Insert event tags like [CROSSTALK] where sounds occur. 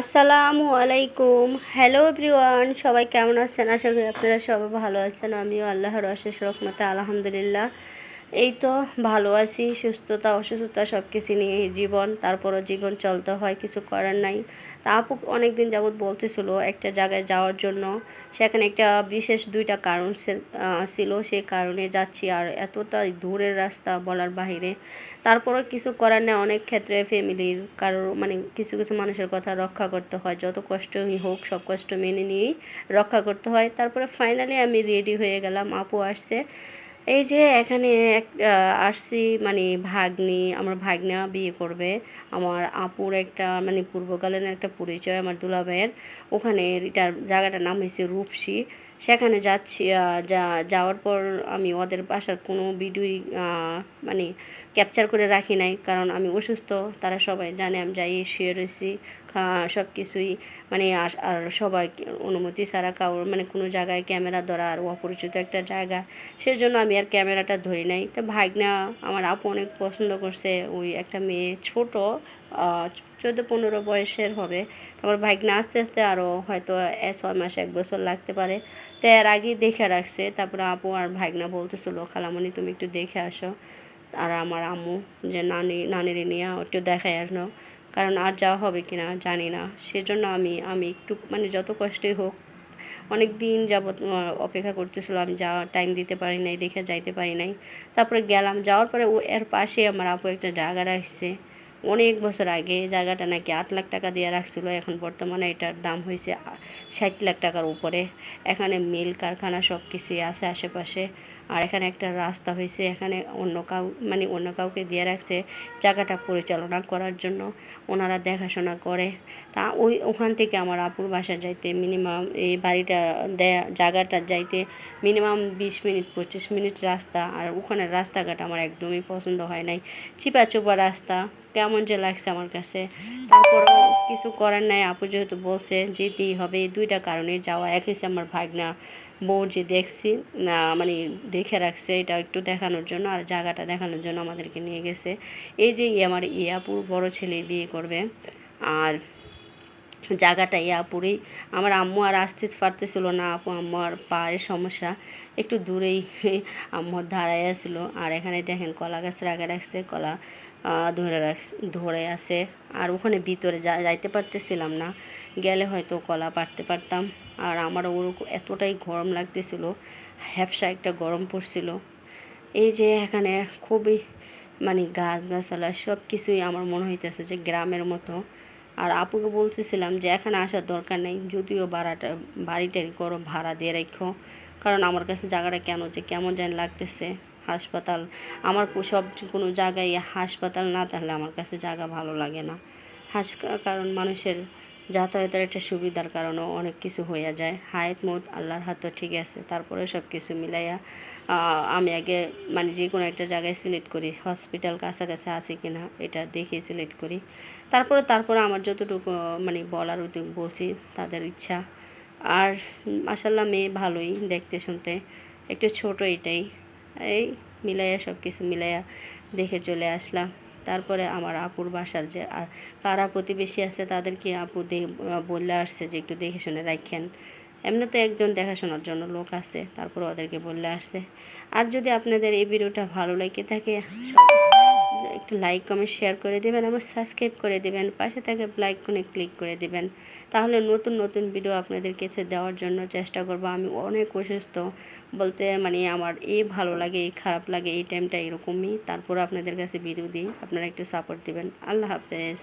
আসসালামু আলাইকুম। Hello everyone সবাই কেমন আছেন? আশা করি আপনারা সবাই ভালো আছেন। আমিও আল্লাহর অশেষ রহমতে, আলহামদুলিল্লাহ। এই তো ভালো আছি, সুস্থতা, অসুস্থতা সব কিছু নিয়ে জীবন, তারপরও জীবন চলতে হয়, কিছু করার নাই। তা আপু অনেক দিন যাবৎ বলতেছিল একটা জায়গায় যাওয়ার জন্য, সেখানে একটা বিশেষ দুইটা কারণ ছিল, সেই কারণে যাচ্ছি আর এতটা দূরের রাস্তা বলার বাইরে তারপরও কিছু করার নেই, অনেক ক্ষেত্রে ফ্যামিলির কারোর মানে কিছু কিছু মানুষের কথা রক্ষা করতে হয়, যত কষ্টই হোক, সব কষ্ট মেনে নিয়েই রক্ষা করতে হয়। তারপরে ফাইনালি আমি রেডি হয়ে গেলাম, আপু আসছে। এই যে এখানে এক আসছি মানে ভাগ্নি, আমার ভাগ্না বিয়ে করবে। আমার আপুর একটা মানে পূর্বকালীন একটা পরিচয় আমার দুলাভাইয়ের। ওখানে এটার জায়গাটার নাম হয়েছে রূপসী। সেখানে যাচ্ছি যা, যাওয়ার পর আমি ওদের বাসার কোনো ভিডিওই মানে ক্যাপচার করে রাখি নাই, কারণ আমি অসুস্থ, তারা সবাই জানে আমি যাই, শুয়ে রয়েছি সব কিছুই মানে আর- সবার অনুমতি ছাড়া কারোর মানে কোনো জায়গায় ক্যামেরা ধরা আর অপরিচিত একটা জায়গা, সেজন্য আমি আর ক্যামেরাটা ধরি নাই। তো ভাগনা আমার আপু অনেক পছন্দ করছে, ওই একটা মেয়ে ছোট চোদ্দ পনেরো বয়সের হবে আমার ভাগনা আস্তে আস্তে আরও হয়তো ছয় মাস, এক বছর লাগতে পারে, তো এর আগেই দেখে রাখছে, তারপরে আপু আর ভাগনা বলতেছিল, খালামণি, তুমি একটু দেখে আসো। আর আমার আম্মু, যে নানি, নানির নিয়ে একটু দেখায় আসলো। কারণ আর যাওয়া হবে কি না জানি না। সেজন্য আমি আমি একটু মানে যত কষ্টই হোক, অনেক দিন যাবৎ অপেক্ষা করতেছিল। আমি যাওয়ার টাইম দিতে পারি নাই, দেখে যাইতে পারি নাই। তারপরে গেলাম। যাওয়ার পরে ও এর পাশে আমার আপু একটা জায়গা রাখছে। অনেক বছর আগে জায়গাটা নাকি আট লাখ টাকা দিয়ে রাখছিল, এখন বর্তমানে এটার দাম হয়েছে ষাট লাখ টাকার উপরে। এখানে মিল, কারখানা সব কিছুই আছে আশেপাশে। আর এখানে একটা রাস্তা হয়েছে, এখানে অন্য কাউ মানে অন্য কাউকে দিয়ে রাখছে জায়গাটা পরিচালনা করার জন্য। ওনারা দেখাশোনা করে। তা ওই, ওখান থেকে আমার আপুর বাসা যাইতে মিনিমাম এই বাড়িটা দেয়া জায়গাটা যাইতে মিনিমাম বিশ মিনিট, পঁচিশ মিনিট রাস্তা। আর ওখানের রাস্তাঘাট আমার একদমই পছন্দ হয় নাই। চিপা চোপা রাস্তা, কেমন যে লাগছে আমার কাছে। তারপরও কিছু করার নাই। আপু যেহেতু বলছে যেতেই হবে, এই দুইটা কারণে যাওয়া। এক হচ্ছে আমার ভাগনা বউ যে দেখছি, না মানে দেখে রাখছে এটা একটু দেখানোর জন্য আর জায়গাটা দেখানোর জন্য আমাদেরকে নিয়ে গেছে। এই যে আমার ইয়াপুর বড় ছেলে বিয়ে করবে, আর জায়গাটা ইয়াপুরেই আমার আম্মু আর আসতে পারতেছিল না আপু আম্মু আর পায়ের সমস্যা। একটু দূরেই [LAUGHS] আম্মু দাঁড়ায় ছিল আর এখানে দেখেন কলা গাছের আগে রাখছে, কলা ধরে রাখ ধরে আছে। আর ওখানে ভিতরে যা, যাইতে পারতেছিলাম না। গেলে হয়তো কলা পারতে পারতাম। আর আমার ওরকম এতটাই গরম লাগতেছিল, হ্যাপসা একটা গরম পড়ছিল। এই যে এখানে খুবই মানে গাছ গাছালা সব কিছুই আমার মনে হইতেছে যে গ্রামের মতো। আর আপুকে বলতেছিলাম যে, এখানে আসার দরকার নেই, যদিও ভাড়াটা বাড়িটাই করো ভাড়া দিয়ে রেখো কারণ আমার কাছে জায়গাটা কেন যে কেমন যেন লাগতেছে, হাসপাতাল। আমার সব কোনো জায়গায় হাসপাতাল না থাকলে আমার কাছে জায়গা ভালো লাগে না। হাস কারণ মানুষের যাতায়াতের একটা সুবিধার কারণেও অনেক কিছু হয়ে যায়। হায়াত মত আল্লাহর হাতও ঠিক আছে। তারপরে সব কিছু মিলাইয়া আমি আগে মানে যে কোনো একটা জায়গায় সিলেক্ট করি। হসপিটাল কাছাকাছি আছে কি না এটা দেখে সিলেক্ট করি। তারপরে তারপরে আমার যতটুকু মানে বলার বলছি, তাদের ইচ্ছা। আর মাসাল্লাহ মেয়ে ভালোই দেখতে শুনতে। একটু ছোট এটাই। এই মিলাইয়া সব কিছু মিলাইয়া দেখে চলে আসলাম। তারপরে আমার আপুর বাসার যে পাড়া প্রতিবেশী আছে তাদেরকে আপু বললে আসছে যে একটু দেখে শুনে রাখেন। এমনি তো একজন দেখাশোনার জন্য লোক আছে, তারপর ওদেরকে বললে আসছে। আর যদি আপনাদের এই ভিডিওটা ভালো লেগে থাকে একটু লাইক কমেন্ট শেয়ার করে দেবেন, আমার সাবস্ক্রাইব করে দেবেন, পাশে থাকে লাইক কোনে ক্লিক করে দেবেন। তাহলে নতুন নতুন ভিডিও আপনাদের কাছে দেওয়ার জন্য চেষ্টা করব। আমি অনেক অসুস্থ বলতে মানে আমার এই ভালো লাগে, এই খারাপ লাগে, এই টাইমটা এরকমই। তারপর আপনাদের কাছে ভিডিও দিই, আপনারা একটু সাপোর্ট দেবেন। আল্লাহ হাফেজ।